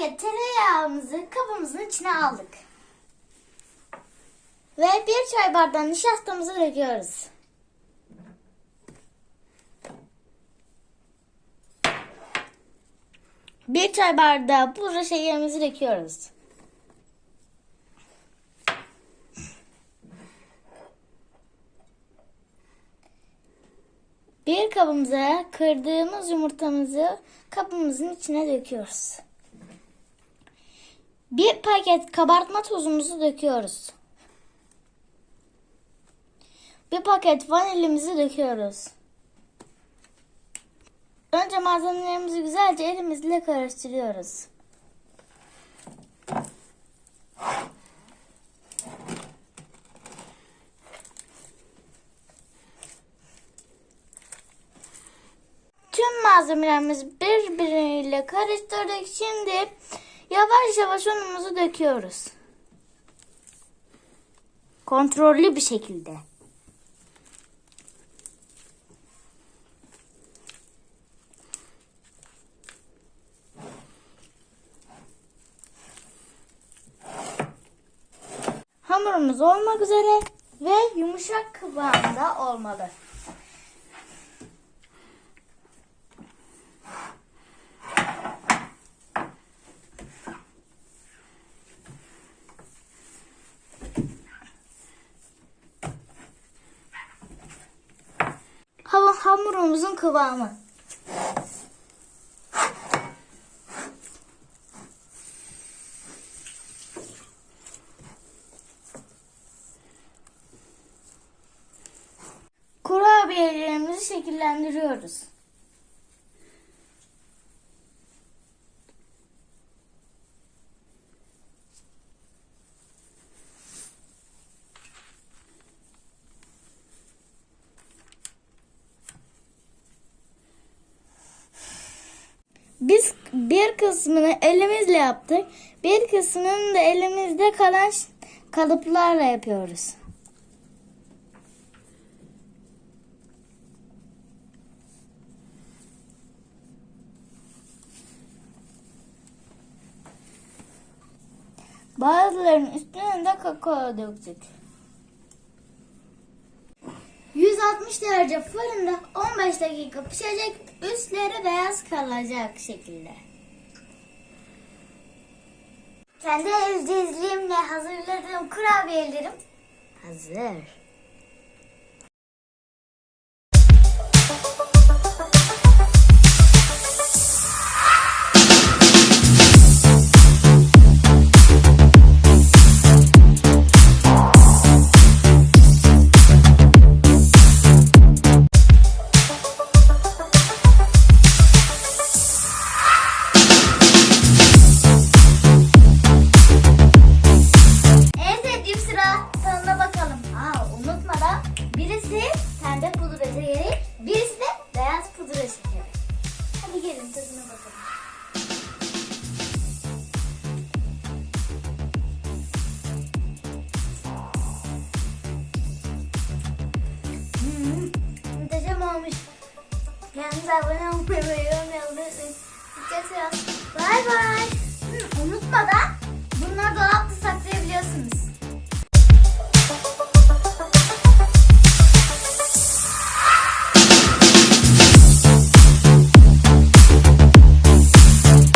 Paket tereyağımızı kabımızın içine aldık. Ve bir çay bardağı nişastamızı döküyoruz. Bir çay bardağı pudra şekerimizi döküyoruz. Bir kabımıza kırdığımız yumurtamızı kabımızın içine döküyoruz. Bir paket kabartma tozumuzu döküyoruz. Bir paket vanilimizi döküyoruz. Önce malzemelerimizi güzelce elimizle karıştırıyoruz. Tüm malzemelerimizi birbiriyle karıştırdık. Şimdi yavaş yavaş unumuzu döküyoruz. Kontrollü bir şekilde. Hamurumuz olmak üzere ve yumuşak kıvamda olmalı. Hamurumuzun kıvamı. Kurabiyelerimizi şekillendiriyoruz. Biz bir kısmını elimizle yaptık. Bir kısmını da elimizde kalan kalıplarla yapıyoruz. Bazılarının üstüne de kakao döktük. 160 derece fırında 15 dakika pişecek, üstleri beyaz kalacak şekilde. Kendi el cezliğimle hazırladığım kurabiyelerim hazır. Birisi pembe pudra şekeri, birisi de beyaz pudra şekeri. Hadi gelin tadına bakalım. Hmm, muhteşem olmuş. Kendinize abone olmayı. Bay bay.